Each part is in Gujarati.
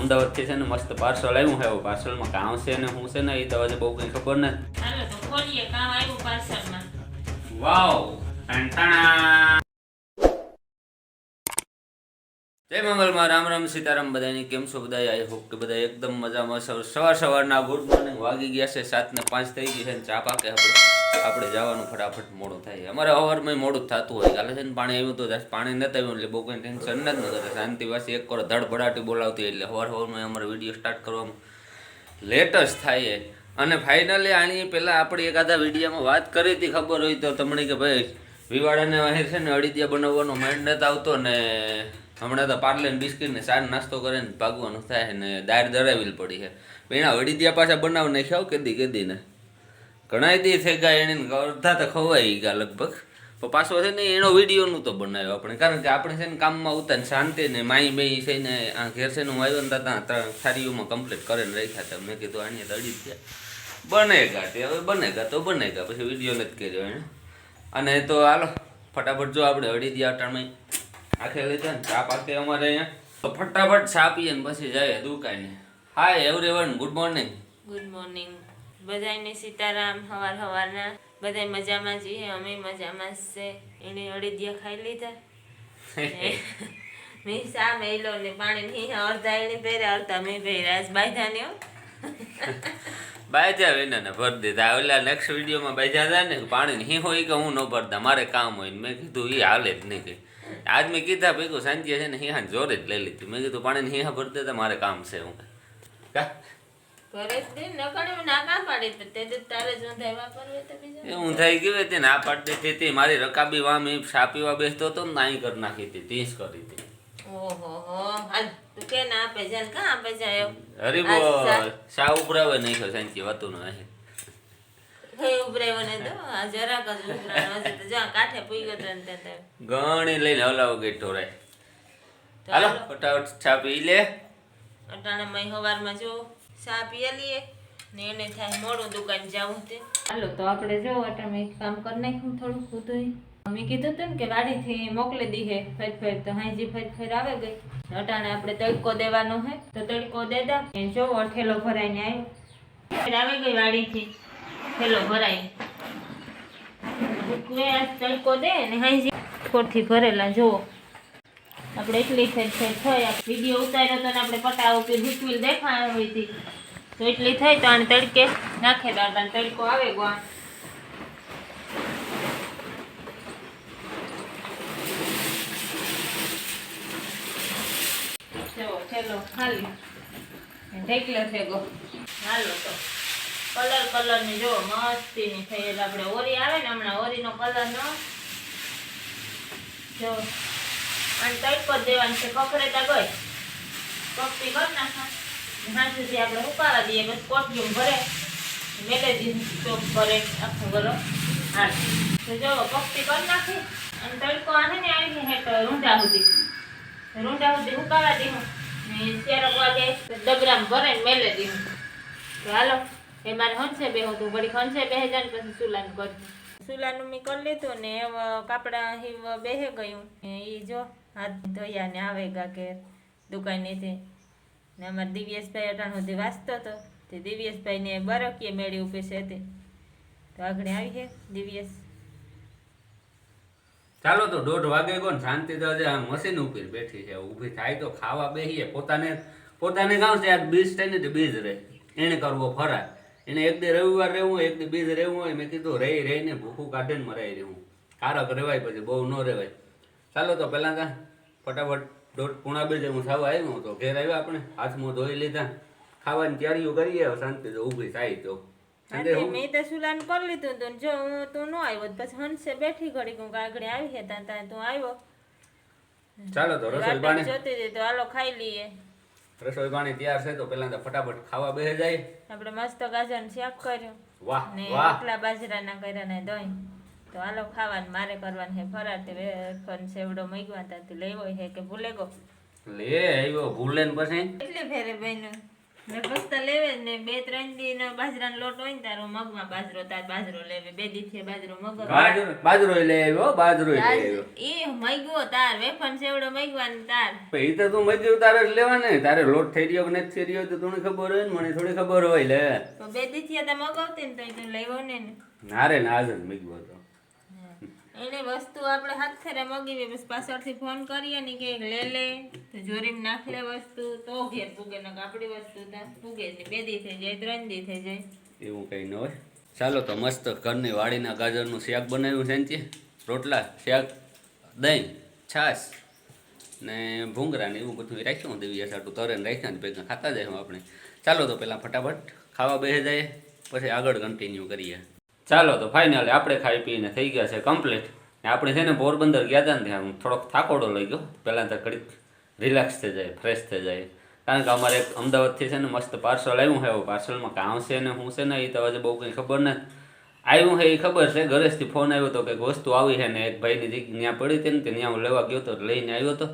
અમદાવાદથી છે ને મસ્ત પાર્સલ આવ્યું છે. પાર્સલમાં કામ છે ને હું છે ને એ તો હજી બહુ કંઈ ખબર નથી. હાલો તો ખોલીએ. કામ આવ્યું પાર્સલમાં. વાવ ટાણા જય મંગલમાં રામ રામ સીતારામ બધાની કેમ છો બધા આઈ હોપ કે બધા એકદમ મજામાં સવાર સવારના ગુડ મોર્નિંગ વાગી ગયા છે. સાત ને પાંચ થઈ ગઈ છે ચા પાકે આપણે. આપણે જવાનું ફટાફટ મોડું થાય. અમારે અવારમાં મોડું થતું હોય. કાલે છે ને પાણી આવ્યું તો પાણી નથી આવ્યું, એટલે બહુ કંઈ ટેન્શન જ ન કરે શાંતિ પાછી એક વાર ધડભડાટી બોલાવતી એટલે હવાર હવારમાં અમારે વીડિયો સ્ટાર્ટ કરવામાં લેટ જ થાય. અને ફાઇનલી આની પહેલાં આપણે એકાદા વિડીયોમાં વાત કરી હતી, ખબર હોય તો તમને કે ભાઈ વિવાડાને અહીં છે ને અડીદિયા બનાવવાનો માઇન્ડ નથી આવતો ને હમણાં તો પાર્લે બિસ્કીટને સાર નાસ્તો કરે ને ભાગવાનું થાય ને દાયર દરાવેલ પડી છે. એના અડીદિયા પાછા બનાવ નાખ્યા કેદી કેદી ને ઘણા દી થઈ ગયા એને અડધા તો ખવાઈ ગયા લગભગ. પણ પાછો છે ને એનો વિડીયોનું તો બનાવ્યો આપણે. કારણ કે આપણે છે ને કામમાં ઉતાર શાંતિ ને માઈ બેઈ છે ને આ ઘેર છે ને હું આવ્યો ને ત્યાં થારીઓમાં કમ્પ્લીટ કરીને રાખ્યા હતા. મેં કીધું આની અડી જ બનેગા તે, હવે બનેગા તો બનેગા પછી વીડિયો નથી કર્યો એને. અને તો હાલો, ફટાફટ જો આપણે અડી દીયા અટાણમાં. આખે લીધા ને ચા પાકે અમારે અહીંયા. તો ફટાફટ છાપીએ ને પછી જાય દુકાને. Hi everyone good morning good morning બધાને સીતારામ હવાર હવારના. બધા મજામાં છીએ અમે મજામાં છે. એને અડીદિયા ખાઈ લીધા. મેં સા મેલો ને પાણી નહીં અડધા એને પહેર્યા અડધા મેં પહેર્યા. બાંધા ને બાજા વિના ને ભર દીધા. ઓલા નેક્સ્ટ વિડીયોમાં બાજા હતા ને પાણી નહીં હોય કે હું ન ભરતા મારે કામ હોય ને. મેં કીધું એ હાલે જ નહીં કે આજ મેં કીધા ભેગું સાંજે છે ને હિહાન જોરે જ લઈ લીધી. મેં કીધું પાણી હિહા ભર દેતા મારે કામ છે હું. કા? મારી રકાબી વામ એ બેસતો હતો ને નાઈ કરી નાખી હતી ત્રીસ કરી હતી. હરીબો અચ્છા. શા નહીં ખબર સાંજે વાતું નહીં. ગણી લઈને હલાવો ગઈ ઢોરાય હાલો. ફટાફટ છાપી લે. અટાણે મય હવારમાં જો. ચા લઈએ. ને એને થાય મોડું દુકાન જાવું તે. હાલો, તો આપણે જો અટાણે કામ કરી નાખ્યું થોડું ખુદું મેં કીધું હતું ને કે વાડીથી મોકલી દીધે ફેર ફેર. તો હાજી ફેર ફેર આવે ગઈ. અટાણે આપણે તડકો દેવાનો હે. તો તડકો દેતા એ જો ઠેલો ભરાઈને આવ્યો ફેર આવી ગઈ વાડીથી. થેલો ભરાય તડકો દે ને હાજી કોરથી ભરેલા, જુઓ. આપણે એટલી ફેર ફેર થઈ વીડિયો ઉતાર્યો તો આપણે પટાવો કે હુકવીલ દેખાય હતી. તો એટલી થઈ તો આને તડકે નાખે તો તડકો આવે ગો ચલો ખાલી. ઢેકલો છે ગો. હાલો તો. કલર કલરની જો મસ્તી ની થઈ એટલે આપણે ઓરી આવે ને હમણાં, ઓરીનો કલર નો. જો. અને તડકો જ દેવાનો છે. કકરેતા ગઈ. કપટી કરી નાખા. હા સુધી આપણે ઉકાળા દઈએ, બસ કોટિયું ભરે. મેલે દીધું ચોપ ભરે, આખું ગરમ હા તો જો કપટી કરી નાખી. અને તડકો આને ને આવી જાય હેઠ રૂંઢા સુધી. રૂંડા સુધી ઉકાળા દીધું ને ચેરક વાગે ડબરામાં ભરે ને મેલે દીધું તો હાલો, એ મારે હંસે બેહું તું. ઘડી હંસે બેહે જાય પછી સુલાનું કરી. સુલાનું મેં કરી લીધું ને કાપડા બેહે ગયું. એ જો હાથ ધોયા ને આવે ગા કે દુકાનેથી ને અમારે દિવ્યેશભાઈ અટાણ સુધી વાંચતો હતો તે દિવ્યેશભાઈને બરકીએ મેળી ઊભી છે તે તો આગળ આવી છે દિવ્યેશ. ચાલો તો દોઢ વાગે ગયો શાંતિ તો આજે મશીન ઉપર બેઠી છે. ઊભી થાય તો ખાવા બેસીએ પોતાને પોતાને ગામ છે આ બીજ થાય ને તો બીજ રહે. એને કરવો ફરાર. એને એક દી રવિવાર રહેવું એક દી બીજ રહેવું હોય. મેં કીધું, રહી, રહીને ભૂખું કાઢીને મરાઈ રહેવું કારક રહેવાય પછી બહુ ન રહેવાય ચાલો તો પહેલાં કા ફટાફટ દોઢ પૂણા બે હું સાવ આવ્યો તો ઘેર આવ્યા આપણે હાથમાં ધોઈ લીધા. ખાવાની તૈયારીઓ કરીએ શાંતિ તો ઊભી થાય તો. હું- મેં તો સુલાન કરી લીધું હતું જો હું તું ન આવ્યો પછી હંસે બેઠી ઘડી હું આગળ આવી છે ત્યાં ત્યાં તું આવ્યો. ચાલો તો રસોઈ પાણી જોતી હતી તો હાલો ખાઈ લઈએ. રસોઈ પાણી તૈયાર છે તો પહેલા તો ફટાફટ ખાવા બેસી જાય. આપણે મસ્ત ગાજર શાક કર્યું વાહ ને વાહ. બાજરાના કર્યા ને દહીં. તો હાલો ખાવાનું મારે કરવાનું હે ફરાર તે વેફર સેવડો મૂક્યા તા તે લેવો હે કે ભૂલે ગો લે આવ્યો ભૂલે ને પછી? એટલે ફેરે બન્યું ને પસ્તા લેવે ને બે ત્રણ દી નો બાજરાનો લોટ હોય ને તારો મગમાં બાજરો તાર બાજરો લેવે. બે દી બાજરો મગ બાજરો આવ્યો બાજરો આવ્યો. એ મગ્યો તાર વેફન સેવડો મગ્વાનો તાર. પછી એ તો તું મજૂર તારે લેવા લેવાને તારે લોટ થઈ રહ્યો કે નથી થઈ રહ્યો તો તને ખબર હોય ને મને થોડી ખબર હોય લે. તો બે દી થી મગાવતી ને તો તું લેવો ને. ને રે ના જ મૂક્યો હતો. એને વસ્તુ આપણે હાથ ફેરે મગીવી બસ પાછળથી ફોન કરીએ ને કે લે લે, તો જોરીમ નાખ લે વસ્તુ. તો ઘેર પૂગે ને આપણી વસ્તુ ત્યાં પૂગે ને, બે દી થઈ જાય, ત્રણ દી થઈ જાય. એવું કંઈ ન હોય. ચાલો તો મસ્ત ઘરની વાડીના ગાજરનું શાક બનાવ્યું છે ને રોટલા, શાક, દહીં, છાશ ને ભૂંગરા ને એવું બધું રાખ્યું દેવી સાટું તરેને રાખ્યા ને ભેગા ખાતા જાય આપણે. ચાલો તો પહેલાં ફટાફટ ખાવા બેસી જાય પછી આગળ કન્ટિન્યુ કરીએ. ચાલો તો ફાઇનલી આપણે ખાઈ પીને થઈ ગયા છે કમ્પ્લીટ ને આપણે છે ને પોરબંદર ગયા હતા ને ત્યાં હું થોડોક થાકોડો લઈ ગયો. પહેલાં તો ઘડીક રિલેક્સ થઈ જાય ફ્રેશ થઈ જાય. કારણ કે અમારે એક અમદાવાદથી છે ને મસ્ત પાર્સલ આવ્યું છે. પાર્સલમાં કાં છે ને શું છે ને એ તો હજી બહુ કંઈ ખબર નથી. આવ્યું છે એ ખબર છે. ઘરેથી ફોન આવ્યો હતો કે વસ્તુ આવી છે ને એક ભાઈની જગ્યા ત્યાં પડી હતી ને ત્યાં હું લેવા ગયો હતો લઈને આવ્યો હતો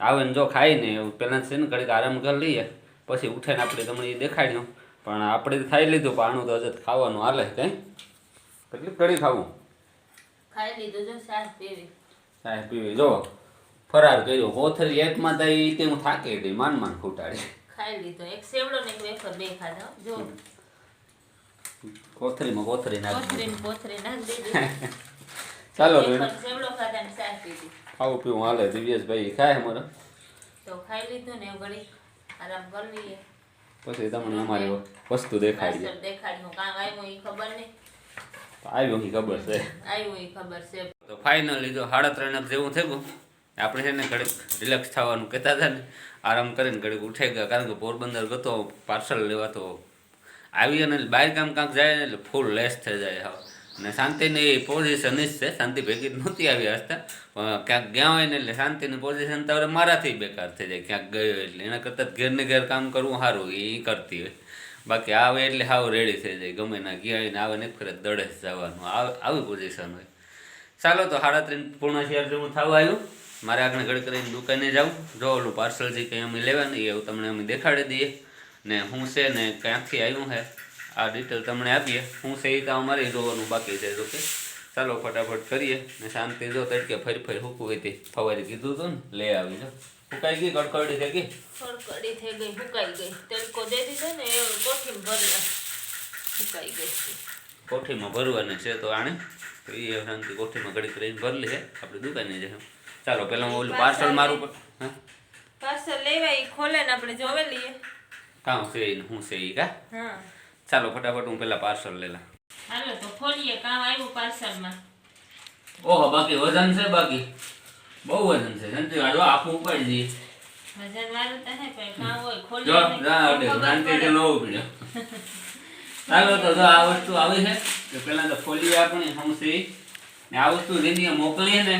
આવે ને જો ખાઈને પહેલાં છે ને ઘડીક આરામ કરી લઈએ. પછી ઉઠીને આપણે તમને એ દેખાડ્યું. પણ આપણે ખાઈ લીધું, પણ આનું તો હજુ ખાવાનું હાલે કંઈ. કેટલી કડી ખાવું ખાઈ લીધું જો સાસ પીવી. સાહેબ પીવી જો ફરાર કર્યો. કોથળી એકમાં તો એ તે હું થાકી ગઈ માન માન ફૂટાડી ખાઈ લીધો. એક સેવડો ને એક વેફર બે ખાધા હો. જો. કોથળીમાં કોથળી નાખી પોથરી ને પોથરી નાખી દીધી. ચાલો બેન. વેફર સેવડો ખાધા ને સાસ પીધી. ખાવું પીવું હાલે દિવ્યેશભાઈ. ખાય અમારે. તો ખાઈ લીધું ને ઘડી આરામ કરી લઈએ. પછી તમને અમારી વસ્તુ દેખાડીએ પાર્સલ દેખાડ્યું કામ આવ્યું એ ખબર નહીં. આવ્યું એ ખબર છે. આવ્યો એ ખબર છે. તો ફાઇનલી જો સાડા ત્રણ જેવું થયું આપણે છે ને ઘડીક રિલેક્સ થવાનું કહેતા હતા ને આરામ કરીને ઘડીક ઉઠાઈ ગયા. કારણ કે પોરબંદર ગતો પાર્સલ લેવા તો આવી અને બહાર કામ કાંક જાય ને એટલે ફૂલ લેસ થઈ જાય હવે. અને શાંતિની પોઝિશન જ છે. શાંતિ ભેગી નહોતી આવી હસતા પણ ક્યાંક ગયા હોય ને એટલે શાંતિની પોઝિશન તો મારાથી બેકાર થઈ જાય. ક્યાંક ગયો એટલે એના કરતાં ઘેરને ઘેર કામ કરવું સારું એ કરતી હોય. બાકી આવે એટલે હાવ રેડી થઈ જાય. ગમે ના ગયા ને આવે ને ફરે દડે જવાનું. આવે પોઝિશન હોય. ચાલો તો સાડા ત્રણ પૂર્ણ શેર જેવું થવા આવ્યું. મારે આગળ ઘડી કરીને દુકાને જાઉં. જો ઓલું પાર્સલ જે કંઈ અમે લેવાનું એ તમને અમે દેખાડી દઈએ. ને હું છે ને ક્યાંથી આવ્યું છે આ ડિટેલ તમને આપીએ. હું છે એ તો અમારે જોવાનું બાકી છે જોકે ચાલો ફટાફટ કરીએ ને શાંતિ જો તડકે ફરી ફરી હુકું હોય તે ફવારી કીધું હતું ને લે આવી જો. સુકાઈ ગઈ ગડકડી થઈ ગઈ? કડકડી થઈ ગઈ ફૂકાઈ ગઈ. તડકો દે દીધો ને એ કોઠીમાં ભરવા. ફૂકાઈ ગઈ કોઠીમાં ભરવાની છે તો આણે? તો એ શાંતિ કોઠીમાં ઘડી કરીને ભરલી છે આપણે દુકાને જઈએ ચાલો પહેલાં હું ઓલું પાર્સલ મારું પણ હા? પાર્સલ લેવાય એ ખોલે ને આપણે જોવે લઈએ. કાં છે શું છે એ કા? હા. ચાલો ફટાફટ હું પેલા પાર્સલ લેલા હાલો તો ખોલીએ કામ આવ્યું પાર્સલમાં ઓહો બાકી વજન છે બાકી? બહુ વજન છે. સંજય આ જો આખું ઉપાડી વજન વાળું તો હે પણ કામ જો ખોલીએ નહીં. જા અડે ખબર શાંતિથી નો ઉપડ્યો ચાલો તો જો આ વસ્તુ આવી છે તો તો ખોલીએ આપણે શું ને આ વસ્તુ જેની મોકલીએ ને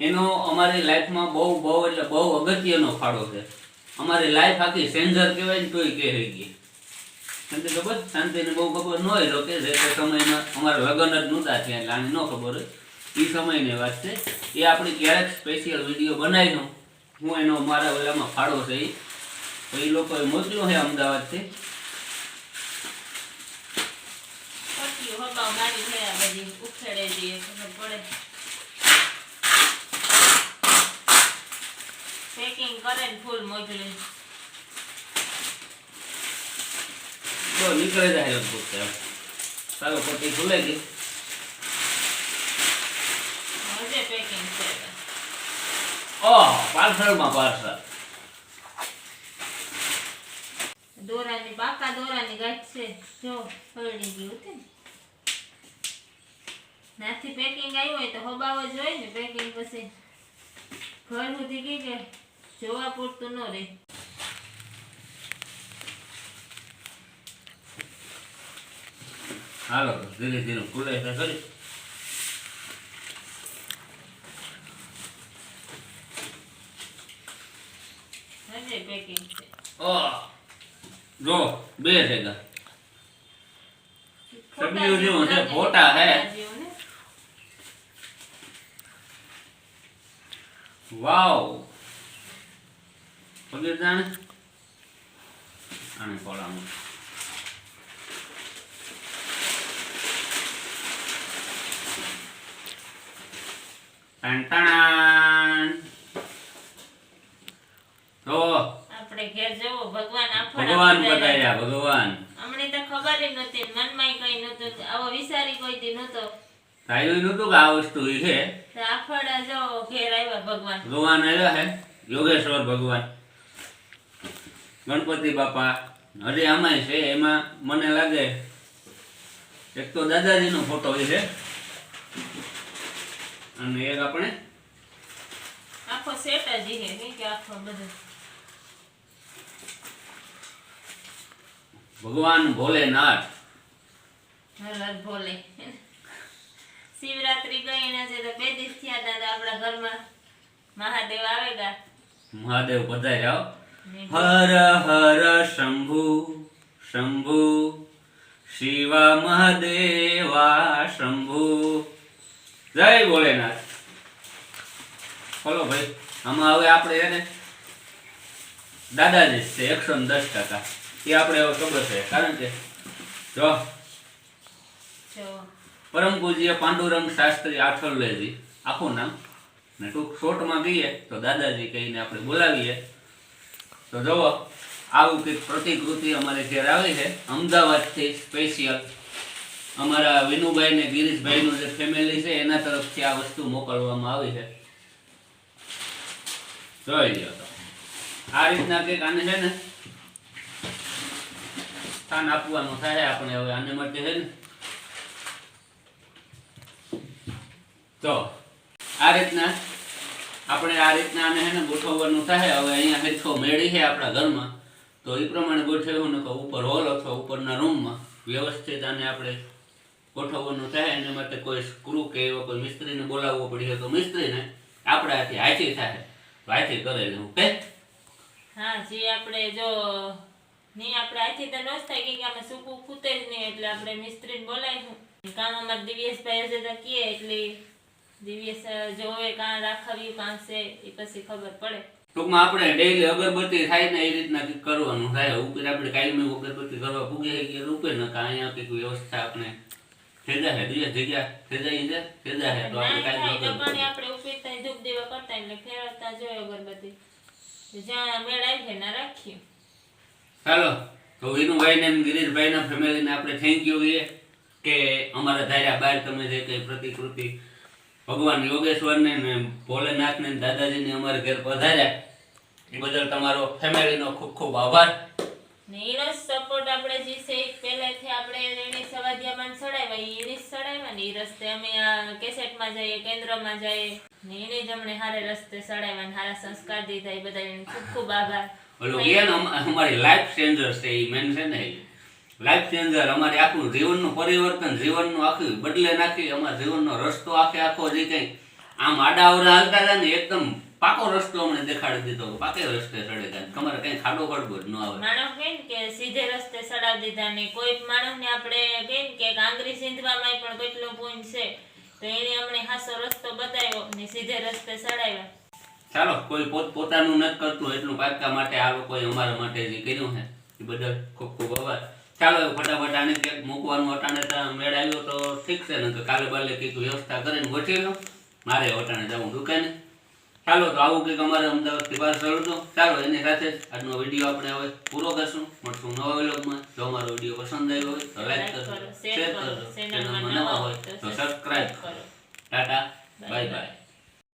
એનો અમારી લાઈફમાં બહુ બહુ એટલે બહુ અગત્યનો ફાળો છે. અમારી લાઈફ આખી સેન્જર કહેવાય ને તોય કહે ગઈ. શાંતિ ખબર? શાંતિને બહુ ખબર ન હોય તો કે જે સમયમાં અમારા લગ્ન જ નહોતા થયા એટલે આને ન ખબર હોય. એ સમયની વાત છે. એ આપણે ક્યારેક સ્પેશિયલ વીડિયો બનાવીનો હું એનો મારા ઓલામાં ફાળો છે એ તો એ લોકોએ મોકલ્યો છે અમદાવાદથી. નીકળે જાય સારું છે આ બધી ઉખેડે દઈએ ખબર પડે પેકિંગ કરે ને ફૂલ મોકલી તો નીકળે જાય લગભગ તો એમ. ચાલો પટ્ટી ખુલે ગઈ હજે પેકિંગ છે પાર્સલમાં પાર્સલ દોરાની પાકા દોરાની ગાંઠ છે. જો પલળી ગયું છે નાથી પેકિંગ આવ્યું હોય તો હબાવો જ હોય ને પેકિંગ પછી ઘર સુધી કી કે જોવા પૂરતું ન રહે. હાલો ધીરે ધીરે ખુલે છે પેકિંગ છે ઓહ જો બે થઈ ગયા સબ્જીઓ જેવું છે, ફોટા હે. જેવું ને. વાવ પગીર જાણે આને ખોલાવું ટણ તો આપણે ઘેર જવો ભગવાન ભગવાન બતાવ્યા ભગવાન. અમને તો ખબર જ નહોતી મનમાં કઈ નહોતું આવો વિચારી કોઈ દી નહોતો. તાયું નતું કે આ વસ્તુ છે? તો આફળ જો ઘેર આવ્યા ભગવાન. ભગવાન આવ્યા હે? યોગેશ્વર ભગવાન. ગણપતિ બાપા હજી અમાય છે એમાં મને લાગે એક તો દાદાજીનો ફોટો છે. અને એક આપણે આખો સેટ જ છે કે આખો બધો. ભગવાન ભોલેનાથ. ભોલે. શિવરાત્રી ગઈ ને છે તો બે દિવસ થયા હતા આપણા ઘરમાં મહાદેવ આવેગા. મહાદેવ પધાર્યા હર હર શંભુ શંભુ. શિવા મહાદેવા શંભુ. જય ભોલેનાથ. બોલો ભાઈ આમાં હવે આપણે એને દાદાજી છે એકસો ને દસ ટકા. એ આપણે હવે ખબર છે. કારણ કે જો જો. પરમ પૂજ્ય પાંડુરંગ શાસ્ત્રી આઠવલેજી આખું નામ. ને ટૂંક શોર્ટમાં કહીએ તો દાદાજી કહીને આપણે બોલાવીએ. તો જુઓ આવું કંઈક પ્રતિકૃતિ અમારે ઘેર આવી છે. અમદાવાદથી સ્પેશિયલ અમારા વિનુભાઈ ને ગિરીશભાઈનું જે ફેમિલી છે એના તરફથી આ વસ્તુ મોકલવામાં આવી છે. જોઈ લો તો. આ રીતના કંઈક આને છે ને સ્થાન આપવાનું થાય આપણે હવે આને માટે છે ને. તો આ રીતના આપણે આ રીતના આને છે ને ગોઠવવાનું થાય. હવે અહીંયા હેઠો મેળી છે આપણા ઘરમાં. તો એ પ્રમાણે ગોઠવ્યું ને કે ઉપર હોલ અથવા ઉપરના રૂમમાં વ્યવસ્થિત આને આપણે ગોઠવવાનું થાય. એના માટે કોઈ સ્ક્રૂ કે એવો કોઈ મિસ્ત્રીને બોલાવવો પડી તો મિસ્ત્રીને આપણાથી હાથી થાય. હાથી કરેલું. ઓકે? હા, જે આપણે જો નહીં આપણે આથી તો ન જ થાય કે આમાં સૂકું ખૂતે જ નહીં એટલે આપણે મિસ્ત્રીને બોલાવીશું કામ અમારે દિવ્યેશભાઈ હશે તો કીએ એટલે દિવ્યેશ જોવે કાં રાખાવ્યું કાં છે એ પછી ખબર પડે. ટૂંકમાં આપણે ડેઈલી અગરબત્તી થાય ને એ રીતના કંઈક કરવાનું થાય. ઉપર આપણે કાયમી અગરબત્તી કરવા પૂગે કે રૂપે ન કાં અહીંયા કંઈક વ્યવસ્થા આપણે ફેદા હે દિવસ જગ્યા જાય છે થઈ જાય તો આપણે કાયમી અગરબત્તી. આપણે ઉપીરતા ધૂપ દેવા કરતા એટલે ફેરવતા જોઈએ અગરબત્તી. જ્યાં મેળ આવી ના રાખીએ. ચાલો તો વિનુભાઈ ને ગિરીશભાઈ ના ફેમિલી ને આપણે થેન્ક યુ કહીએ કે અમારા ધાર્યા બહાર તમે જે કઈ પ્રતિકૃતિ ભગવાન યોગેશ્વર ને ને ભોલેનાથ ને દાદાજી ને અમારા ઘેર પધાર્યા, એ બદલ તમારો ફેમિલી નો ખૂબ ખૂબ આભાર. એનો સપોર્ટ આપણે જે છે પહેલેથી આપણે એને સવાદિયામાં સડાવ્યા એને સડાવ્યા ને એ રસ્તે અમે કેસેટમાં જઈએ, કેન્દ્રમાં જઈએ. ને એને જ અમને હારે રસ્તે સડાવ્યા ને હારા સંસ્કાર દીધા, એ બધા એને ખૂબ ખૂબ આભાર. ઓલું કે અમારી લાઈફ ચેન્જર છે એ મેન છે ને લાઈફ ચેન્જર અમારે આખું જીવનનું પરિવર્તન, જીવનનું આખું બદલે નાખી, અમારા જીવનનો રસ્તો આખે આખો જે કંઈ આમ આડા હાલતા હતા ને, એકદમ પાકો રસ્તો અમને દેખાડી દીધો. પાકે રસ્તે ચડે ગયા તમારે કઈ ખાડો ખડબો ન આવે. માણસ કહે કે સીધે રસ્તે ચડાવી દીધા ને, કોઈ માણસને આપણે કહે કે આંગળી સીંધવામાં પણ કેટલો પોઈન્ટ છે, તો એને અમને હાસો રસ્તો બતાવ્યો ને સીધે રસ્તે સડાવ્યા ચાલો કોઈ પોત પોતાનું નથી કરતું એટલું પાક્કા માટે આ લોકોએ અમારા માટે જે કર્યું છે એ બદલ ખૂબ ખૂબ આભાર. ચાલો ફટાફટ આને ક્યાંક મૂકવાનું અટાણે મેળ આવ્યો તો ઠીક છે ને તો કાલે બાલે કંઈક વ્યવસ્થા કરીને ગોઠવી લો. મારે અટાણે જવું દુકાને. ચાલો તો આવું કંઈક અમારે અમદાવાદથી બહાર હતું ચાલો એની સાથે આજનો વીડિયો આપણે હવે પૂરો કરશું. મળશું નવા વ્લોગમાં. જો અમારો વીડિયો પસંદ આવ્યો હોય તો લાઈક કરજો કરો, શેર કરો, કરજો. ચેનલમાં નવા હોય તો તો સબસ્ક્રાઈબ કરો. Tata bye. બાય.